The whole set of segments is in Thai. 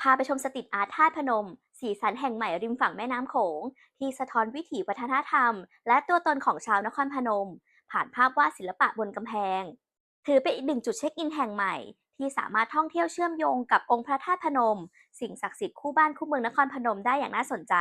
พาไปชมสตรีทอาร์ตธาตุพนม สีสันแห่งใหม่ริมฝั่งแม่น้ำโขง ที่สะท้อนวิถีวัฒนธรรม และตัวตนของชาวนครพนม ผ่านภาพวาดศิลปะบนกำแพง ถือเป็นอีกหนึ่งจุดเช็คอินแห่งใหม่ ที่สามารถท่องเที่ยวเชื่อมโยงกับองค์พระธาตุพนม สิ่งศักดิ์สิทธิ์คู่บ้านคู่เมืองนครพนมได้อย่างน่าสนใจ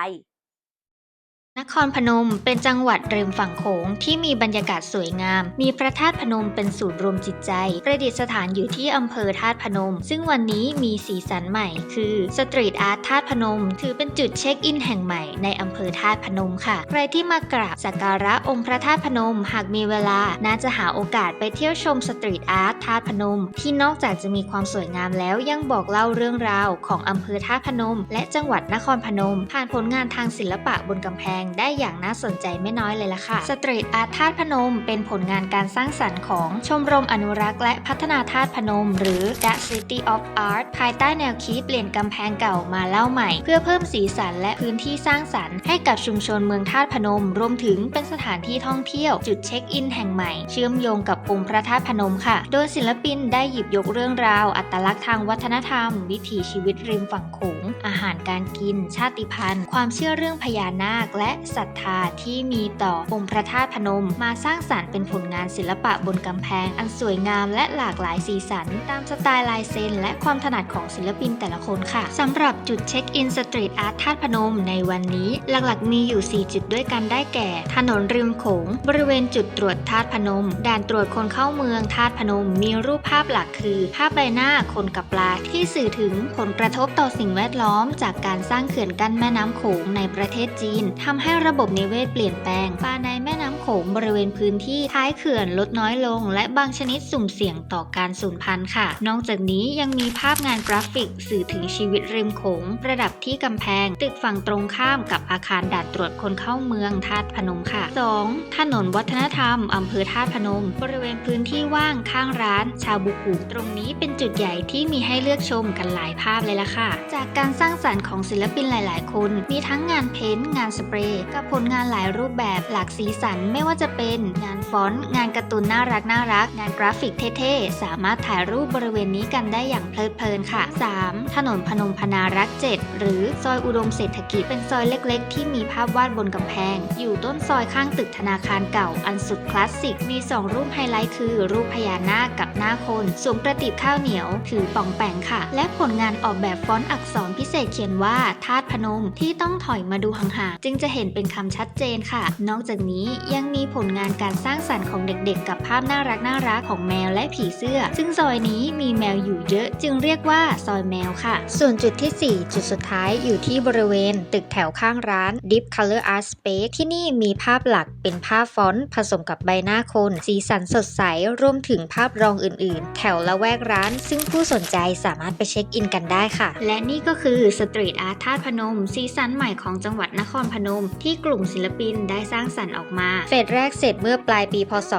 นครพนมเป็นจังหวัดริมฝั่งโขงที่มีบรรยากาศสวยงาม มีพระธาตุพนมเป็นศูนย์รวมจิตใจ ประดิษฐานอยู่ที่อำเภอธาตุพนม ซึ่งวันนี้มีสีสันใหม่ คือสตรีทอาร์ตธาตุพนม ถือเป็นจุดเช็คอินแห่งใหม่ในอำเภอธาตุพนมค่ะ ใครที่มากราบสักการะองค์พระธาตุพนม หากมีเวลา น่าจะหาโอกาสไปเที่ยวชมสตรีทอาร์ตธาตุพนม ที่นอกจากจะมีความสวยงามแล้วยังบอกเล่าเรื่องราวของอำเภอธาตุพนม และจังหวัดนครพนม ผ่านผลงานทางศิลปะบนกำแพงได้อย่างน่าสนใจไม่น้อยเลยล่ะค่ะสตรีทอาร์ตธาตุพนม เป็นผลงานการสร้างสรรค์ของชมรมอนุรักษ์และพัฒนาธาตุพนม หรือ The City of Art ภายใต้แนวคิดเปลี่ยนกำแพงเก่ามาเล่าใหม่ เพื่อเพิ่มสีสันและพื้นที่สร้างสรรค์ให้กับชุมชนเมืองธาตุพนม รวมถึงเป็นสถานที่ท่องเที่ยว จุดเช็คอินแห่งใหม่ เชื่อมโยงกับองค์พระธาตุพนมค่ะ โดยศิลปินได้หยิบยกเรื่องราว อัตลักษณ์ทางวัฒนธรรม วิถีชีวิตริมฝั่งโขงอาหารการกิน ชาติพันธุ์ ความเชื่อเรื่องพญานาค และศรัทธาที่มีต่อองค์พระธาตุพนม มาสร้างสรรค์เป็นผลงานศิลปะบนกำแพง อันสวยงามและหลากหลายสีสัน ตามสไตล์ลายเซ็น และความถนัดของศิลปินแต่ละคนค่ะสำหรับจุดเช็คอินสตรีทอาร์ตธาตุพนมในวันนี้หลักๆ มีอยู่ 4 จุดด้วยกันได้แก่ ถนนริมโขง บริเวณจุดตรวจธาตุพนม ด่านตรวจคนเข้าเมืองธาตุพนม มีรูปภาพหลักคือ ภาพใบหน้าคนกับปลาที่สื่อถึงผลกระทบต่อสิ่งแวดล้อม จากการสร้างเขื่อนกั้นแม่น้ำโขงในประเทศจีนทำใให้ระบบนิเวศเปลี่ยนแปลงปลาในแม่น้ำ ขงบริเวณพื้นที่ท้ายเขื่อนลดน้อยลง และบางชนิดสุ่มเสี่ยงต่อการสูญพันธุ์ค่ะ นอกจากนี้ยังมีภาพงานกราฟิกสื่อถึงชีวิตริมโขง ประดับที่กำแพง ตึกฝั่งตรงข้ามกับอาคารด่านตรวจคนเข้าเมืองธาตุพนมค่ะ 2. ถนนวัฒนธรรมอำเภอธาตุพนม บริเวณพื้นที่ว่างข้างร้าน ชาบุกุตรงนี้เป็นจุดใหญ่ที่มีให้เลือกชมกันหลายภาพเลยล่ะค่ะ จากการสร้างสรรค์ของศิลปินหลาย ๆ คน มีทั้งงานเพ้นท์งานสเปรย์กับผลงานหลายรูปแบบหลากสีสันไม่ว่าจะเป็นงานฟอนต์ งานการ์ตูนน่ารักน่ารัก งานกราฟิกเท่ๆ สามารถถ่ายรูปบริเวณนี้กันได้อย่างเพลิดเพลินค่ะ 3. ถนนพนมพนารักษ์7หรือซอยอุดมเศรษฐกิจเป็นซอยเล็กๆ ที่มีภาพวาดบนกำแพง อยู่ต้นซอยข้างตึกธนาคารเก่าอันสุดคลาสสิก มี 2 รูปไฮไลท์คือ รูปพญานาคกับหน้าคนสวมกระติบข้าวเหนียว ถือป่องแปงค่ะ และผลงานออกแบบฟอนต์อักษรพิเศษเขียนว่าธาตุพนมที่ต้องถอยมาดูห่างๆจึงจะเห็นเป็นคำชัดเจนค่ะ นอกจากนี้ยังมีผลงานการสร้างสรรค์ของเด็กๆ กับภาพน่ารักน่ารักของแมวและผีเสื้อ ซึ่งซอยนี้มีแมวอยู่เยอะจึงเรียกว่าซอยแมวค่ะ ส่วนจุดที่ 4 จุดสุดท้ายอยู่ที่บริเวณ ตึกแถวข้างร้าน Deep Color Art Space ที่นี่มีภาพหลักเป็นภาพฟอนต์ผสมกับใบหน้าคน สีสันสดใสรวมถึงภาพรองอื่นๆ แถวละแวกร้าน ซึ่งผู้สนใจสามารถไปเช็คอินกันได้ค่ะ และนี่ก็คือสตรีทอาร์ตธาตุพนม สีสันใหม่ของจังหวัดนครพนม ที่กลุ่มศิลปินได้สร้างสรรค์ออกมาเฟสแรกเสร็จเมื่อปลายปีพศ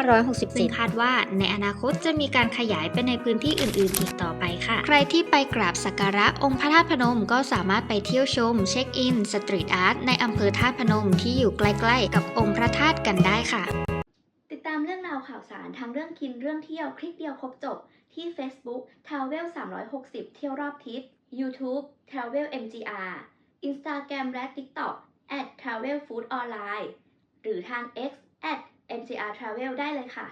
2564คาดว่าในอนาคตจะมีการขยายไปในพื้นที่อื่น ๆ อีกต่อไปค่ะ ใครที่ไปกราบสักการะองค์พระธาตุพนมก็สามารถไปเที่ยวชม เช็คอิน สตรีทอาร์ตในอำเภอธาตุพนมที่อยู่ใกล้ ๆ กับองค์พระธาตุกันได้ค่ะ ติดตามเรื่องราวข่าวสารทั้งเรื่องกินเรื่องเที่ยวคลิกเดียวครบจบ ที่ Facebook Travel 360 เที่ยวรอบทิศ YouTube Travel MGR Instagram และ TikTok @travel food online ห รือทาง X at MCR Travel ได้เลยค่ะ